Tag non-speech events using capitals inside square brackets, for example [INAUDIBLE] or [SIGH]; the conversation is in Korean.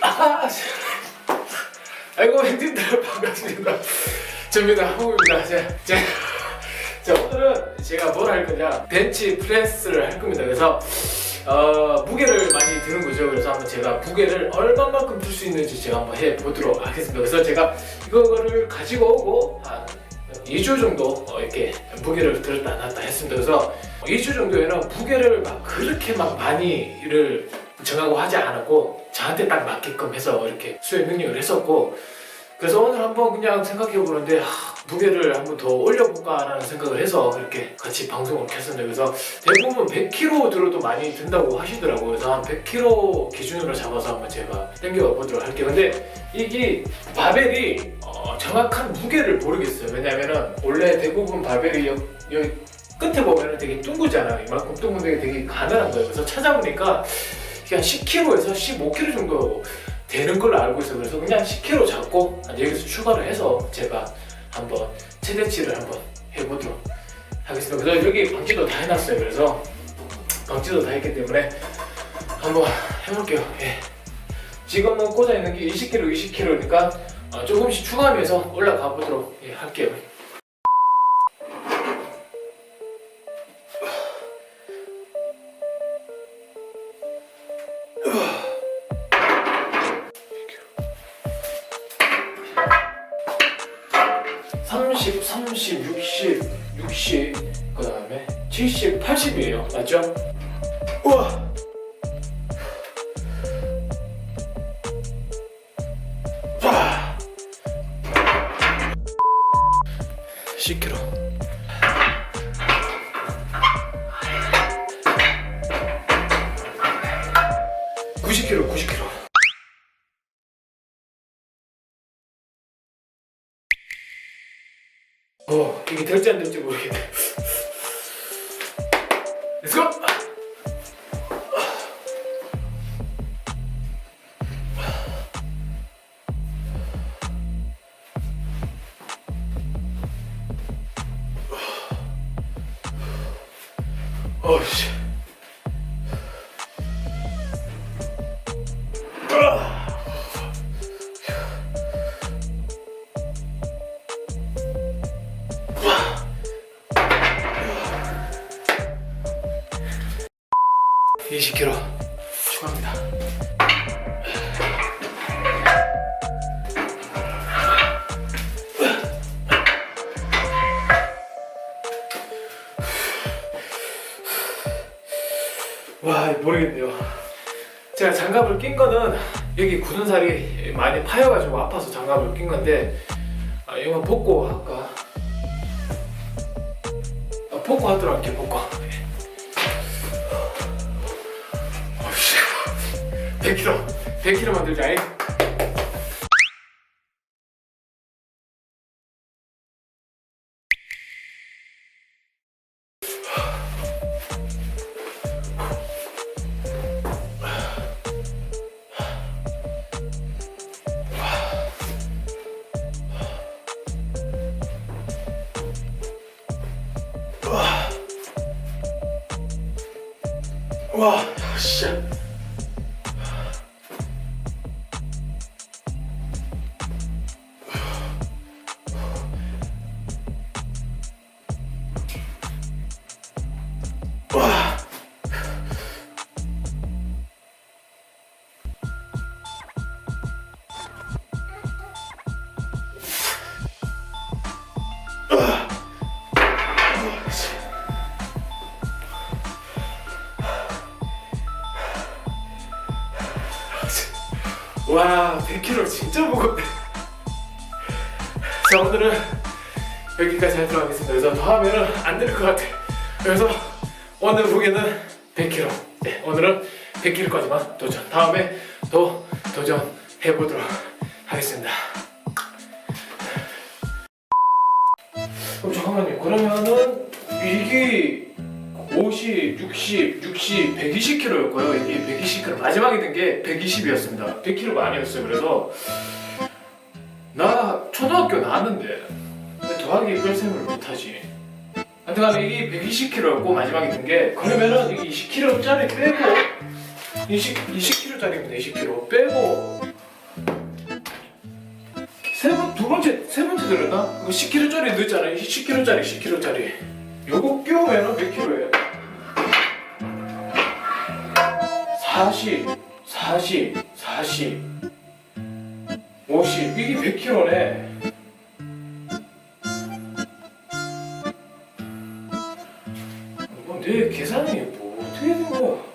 [LAUGHS] 아이고 힘들다 반갑습니다. 저입니다 한국입니다. 제, 제, 자 오늘은 제가 뭘 할 거냐 벤치 프레스를 할 겁니다. 그래서 어, 무게를 많이 드는 거죠. 그래서 한번 제가 무게를 얼마만큼 줄 수 있는지 제가 한번 해 보도록 하겠습니다. 그래서 제가 이거를 가지고 오고 한 2주 정도 어, 이렇게 무게를 들었다 놨다 했습니다. 그래서 2주 정도에는 무게를 막 그렇게 막 많이를 정하고 하지 않았고 저한테 딱 맞게끔 해서 이렇게 수행 능력을 했었고 한번 그냥 생각해 보는데 무게를 한번 더 올려볼까라는 생각을 해서 이렇게 같이 방송을 켰었는데 그래서 대부분 100kg 들어도 많이 든다고 하시더라고요. 그래서 한 100kg 기준으로 잡아서 한번 제가 당겨가 보도록 할게요. 근데 이게 바벨이 어, 정확한 무게를 모르겠어요. 왜냐면은 원래 대부분 바벨이 여, 여기 끝에 보면은 되게 둥그잖아요. 이만큼 둥근 게 되게 가늘한 거예요. 그래서 찾아보니까 한 10kg에서 15kg 정도 되는 걸로 알고 있어요. 그래서 그냥 10kg 잡고 여기서 추가를 해서 제가 한번 최대치를 한번 해보도록 하겠습니다. 그래서 여기 방지도 다 해놨어요. 그래서 방지도 다 했기 때문에 한번 해볼게요. 예. 지금은 꽂아 있는 게 20kg, 20kg니까 어, 조금씩 추가하면서 올라가 보도록 예, 할게요. 삼십, 삼십, 육십, 육십, 그 다음에 칠십, 팔십이에요. 맞죠? 우와! 자! 10kg. 구십 킬로, 구십 킬로. 어, 이게 될지 안 될지 모르겠네. Let's go! 어씨. 모르겠네요. 제가 장갑을 낀 거는 여기 굳은 살이 많이 파여가지고 아파서 장갑을 낀 건데 아, 이거 벗고 할까? 아, 벗고 하도록 할게 벗고. 예. 어이씨, 100kg, 100kg 만들자. 잉? 와, 씨. 와 100kg 진짜 무겁네. 자 오늘은 여기까지 하도록 하겠습니다. 그래서 더 하면은 안 될 것 같아. 그래서 오늘 무게는 100kg 네, 오늘은 100kg까지만 도전. 다음에 또 도전해 보도록 하겠습니다. 그럼 잠깐만요. 그러면은 이게 50, 60, 60, 120kg였고요. 이게 120kg 마지막에 든 게 120이었습니다. 100kg가 아니었어요. 그래서 나 초등학교 나왔는데 더하기 뺄셈을 못하지. 하여튼간 이게 120kg였고 마지막에 든 게 그러면은 이게 20kg짜리 빼고 20, 20kg짜리입니다. 20kg 빼고 세 번, 두 번째, 세 번째 들었나? 10kg짜리 넣었잖아요. 10kg짜리, 10kg짜리. 요거 끼우면은 100kg예요. 40, 40, 40, 50 이게 100kg네? 이건 어, 내 계산이 뭐 어떻게 된 거야?